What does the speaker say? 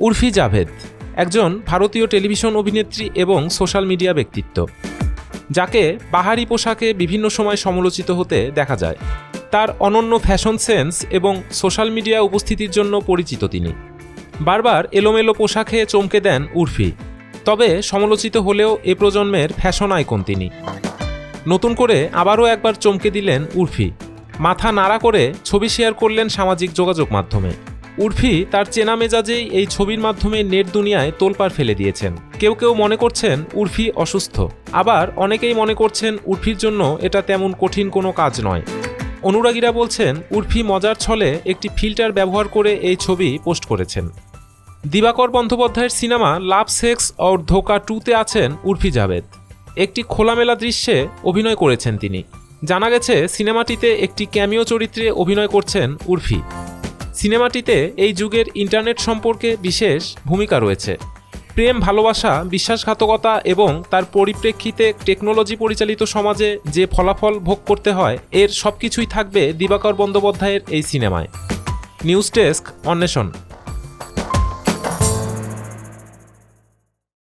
উর্ফি জাভেদ, একজন ভারতীয় টেলিভিশন অভিনেত্রী এবং সোশ্যাল মিডিয়া ব্যক্তিত্ব। যাকে বাহারি পোশাকে বিভিন্ন সময় সমালোচিত হতে দেখা যায়। তার অনন্য ফ্যাশন সেন্স এবং সোশ্যাল মিডিয়া উপস্থিতির জন্য পরিচিত তিনি। বারবার এলোমেলো পোশাকে চমকে দেন উর্ফি, তবে সমালোচিত হলেও এ প্রজন্মের ফ্যাশন আইকন তিনি। নতুন করে আবারও একবার চমকে দিলেন উর্ফি। মাথা নাড়া করে ছবি শেয়ার করলেন সামাজিক যোগাযোগ মাধ্যমে। উর্ফি তার চেনা মেজাজেই এই ছবির মাধ্যমে নেট দুনিয়ায় তোলপাড় ফেলে দিয়েছেন। কেউ কেউ মনে করছেন উর্ফি অসুস্থ। আবার অনেকেই মনে করছেন উর্ফির জন্য এটা তেমন কঠিন কোনো কাজ নয়। অনুরাগীরা বলছেন উর্ফি মজার ছলে একটি ফিল্টার ব্যবহার করে এই ছবি পোস্ট করেছেন। দিবাকর বন্দ্যোপাধ্যায়ের সিনেমা লাভ সেক্স অর ধোকা টুতে আছেন উর্ফি জাভেদ। একটি খোলামেলা দৃশ্যে অভিনয় করেছেন তিনি। জানা গেছে, সিনেমাটিতে একটি ক্যামিও চরিত্রে অভিনয় করছেন উর্ফি। সিনেমাটিতে এই যুগের ইন্টারনেট সম্পর্কে বিশেষ ভূমিকা রয়েছে। প্রেম, ভালোবাসা, বিশ্বাসঘাতকতা এবং তার পরিপ্রেক্ষিতে টেকনোলজি পরিচালিত সমাজে যে ফলাফল ভোগ করতে হয়, এর সব কিছুই থাকবে দিবাকর বন্দ্যোপাধ্যায়ের এই সিনেমায়। নিউজ ডেস্ক, অন্বেষণ।